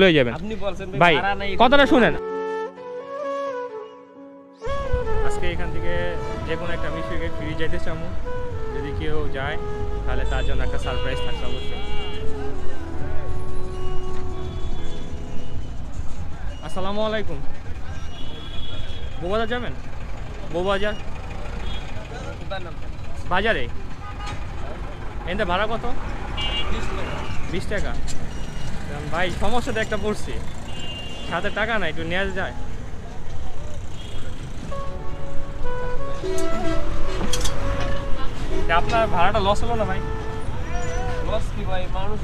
লয়ে যাবেন। আপনি বলছেন ভাই কথাটা শুনেন। আজকে এখান থেকে যে কোনো একটা মিশিয়ে ফিরে যাইতে চাবো যদি কেউ যায় তাহলে তার জন্য একটা সারপ্রাইজ থাকছে অবশ্যই। আসসালামু আলাইকুম। বৌবাজার যাবেন? বৌবাজার? বাজারে? এতে ভাড়া কত? বিশ টাকা। ভাই সমস্যাটা একটা পড়ছি। সাথে টাকা নাই একটু নেওয়া যায়। আপনার ভাড়াটা লস হলো না ভাই? লস কি ভাই? মানুষ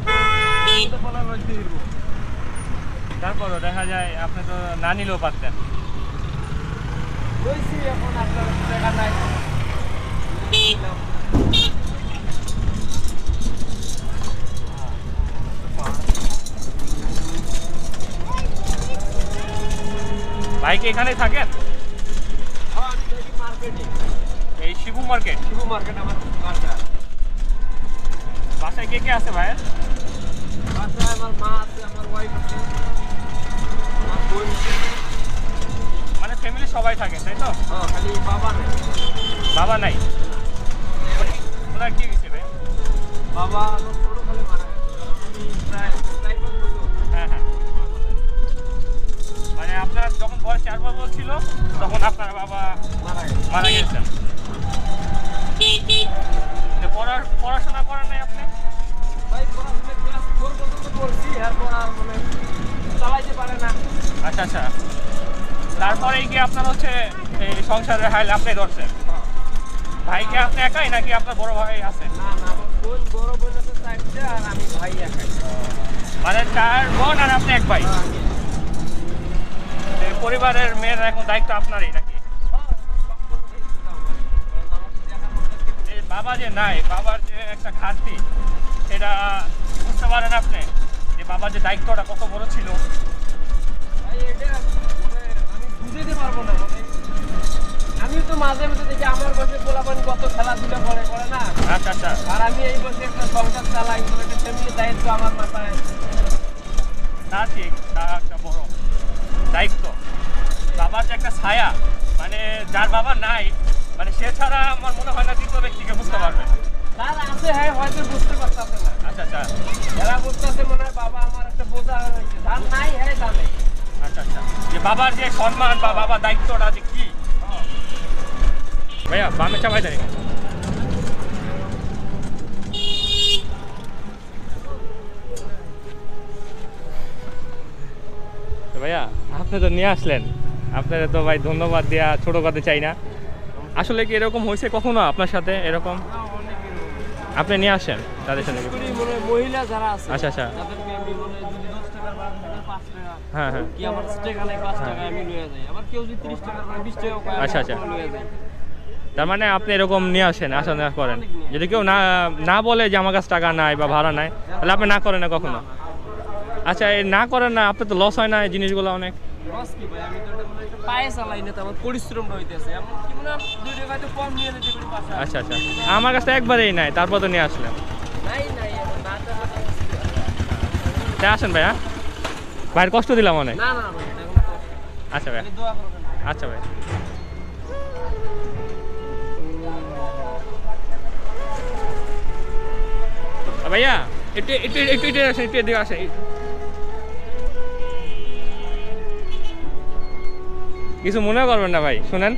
তারপরও দেখা যায় আপনি তো না নিলেও পারতেন। এখন আপনার টাকা নাই। ভাই কি এখানেই থাকেন? হ্যাঁ, থাকি এই শিবু মার্কেট শুভ মার্কেট আমার বাসা। বাসায় কে কে আছে ভাইয়ের বাসায় আমার মা আছে আমার ওয়াইফ আছে। আমার বোন আছে। মানে ফ্যামিলি সবাই থাকেন তাই তো? হ্যাঁ খালি বাবা নেই। বাবা নাই? ওনার কি হয়েছে ভাই? বাবা আমার ছোটকালে মারা গেছে। প্রায় তারপরে কি আপনার হচ্ছে এই সংসারের হাইল আপনি ধরছেন? ভাই কি আপনি একাই নাকি আপনার বড় ভাই আছে? মানে চার বোন আর আপনি এক ভাই? হ্যাঁ, পরিবারের মেয়ের এখন দায়িত্ব আপনারই নাকি? বাবা যে নাই বাবার যে একটা ঘাটতি সেটা বুঝতে পারেন আপনি? যে বাবার যে দায়িত্বটা কত বড় ছিল। এটা মানে পারব না। আমি তো মাঝে মাঝে দেখি আমার বয়সে পোলাপান কত খেলাধুলা করে করে না? আচ্ছা আচ্ছা। আর আমি এই বয়সে একটা সংসার চালাই মানে একটা ফ্যামিলির দায়িত্ব আমার মাথায়। তা ঠিক তা একটা বড় দায়িত্ব। বাবার যে একটা ছায়া মানে যার বাবা নাই মানে সে ছাড়া আমার মনে হয় না দ্বিতীয় ব্যক্তিকে বুঝতে পারবে। তার আছে হ্যাঁ হয়তো বুঝতে পারতেছে না। আচ্ছা আচ্ছা। এরা বুঝতেছে মনে হয় বাবা আমার একটা বোঝা হয়েছে যার নাই হ্যাঁ জানে। বাবার যে সম্মান বা বাবার দায়িত্বটা কি? ভাইয়া, বামে চাপাই ভাইয়া, আপনি তো নিয়ে আসলেন। আপনারা তো ভাই ধন্যবাদ দেওয়া ছোটো করতে চাই না। আসলে কি এরকম হয়েছে কখনো আপনার সাথে এরকম? আপনি নিয়ে আসেন তাদের সাথে। করি হয় মহিলা যারা আছে আচ্ছা, আচ্ছা। হয় হ্যাঁ হ্যাঁ। কি আমার টাকা নেই পাঁচ টাকা আমি লয়ে যাই। আবার কেউ যদি তিরিশ টাকার ভাড়া বিশ টাকা আচ্ছা, আচ্ছা। তার মানে আপনি এরকম নিয়ে আসেন আসা নেওয়া করেন। যদি কেউ না না বলে যে আমার কাছে টাকা নাই বা ভাড়া নাই তাহলে আপনি না করেন না কখনো? আচ্ছা এই না করেন না আপনার তো লস হয় না এই জিনিসগুলো অনেক। লস কি ভাই? আমি তো এটা মনে একটা পায়ে চালাই না তো আমার পরিশ্রমটা হইতেছে এমন কি মনে দুই টাকা হয়তো কম নিয়ে যেতে পারি বাসায়। আচ্ছা আচ্ছা। আমার কাছে একবারেই নাই তারপর তো নিয়ে আসলেন নাই নাই না টাকা আসেন ভাই হ্যাঁ ভাইয়ের কষ্ট দিলাম অনেক। না না আচ্ছা ভাই আচ্ছা ভাই ভাইয়া একটু একটু একটু একটু আসেন একটু এদিকে আসেন। কিছু মনে করবেন না ভাই শুনেন।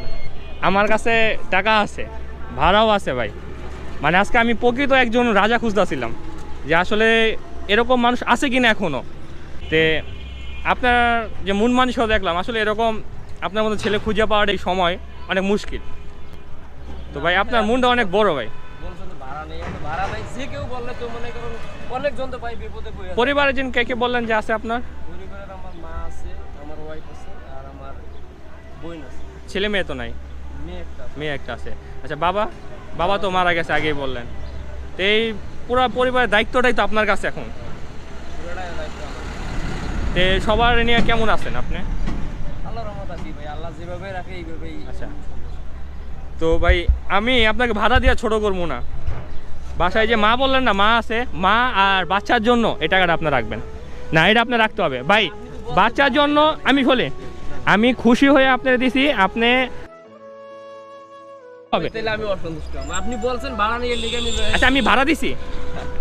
আমার কাছে টাকা আছে ভাড়াও আছে ভাই। মানে আজকে আমি প্রকৃত একজন রাজা খুঁজতেছিলাম যে আসলে এরকম মানুষ আছে কিনা এখনও তে আপনার যে মন মানসিকতা দেখলাম আসলে এরকম আপনার মতো ছেলে খুঁজে পাওয়ার এই সময় অনেক মুশকিল। তো ভাই আপনার মনটা অনেক বড় ভাই। পরিবারের জন কে কে বললেন যে আছে আপনার? পরিবারের আমার মা আছে আমার ওয়াইফ আছে আর আমার বোন আছে। ছেলে মেয়ে তো নাই? মেয়ে একটা আছে। আচ্ছা বাবা? বাবা তো মারা গেছে আগেই বললেন। তো এই পুরো পরিবারের দায়িত্বটাই তো আপনার কাছে এখন? তে সবার নিয়ে কেমন আছেন আপনি? আচ্ছা। তো ভাই আমি আপনাকে ভাড়া দিয়ে ছোট করব না। বাসায় যে মা বললেন না মা আছে মা আর বাচ্চার জন্য এই টাকাটা আপনি রাখবেন। না এটা আপনার রাখতে হবে। ভাই বাচ্চার জন্য আমি বলি আমি খুশি হয়ে আপনার দিছি আপনি আচ্ছা আমি ভাড়া দিছি।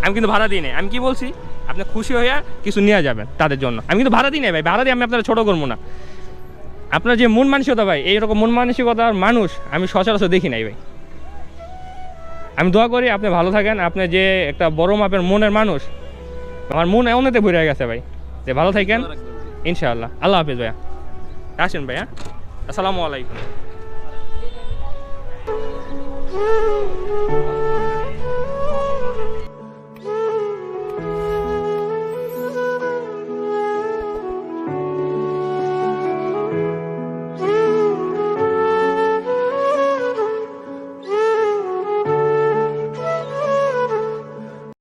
আমি কিন্তু ভাড়া দিই নাই। আমি কি বলছি? আপনি খুশি হইয়া কিছু নিয়ে যাবেন তাদের জন্য। আমি কিন্তু ভাড়া দিই নাই ভাই। ভাড়া দিয়ে আমি আপনারা ছোট করব না। আপনার যে মন মানসিকতা ভাই এইরকম মন মানসিকতার মানুষ আমি সচরাচর দেখি নাই ভাই। আমি দোয়া করি আপনি ভালো থাকেন। আপনি যে একটা বড় মাপের মনের মানুষ আমার মন এমনিতে ভরে গেছে ভাই। যে ভালো থাকেন ইনশাআল্লাহ। আল্লাহ হাফিজ ভাইয়া। আসেন হ্যাঁ আসসালামু আলাইকুম।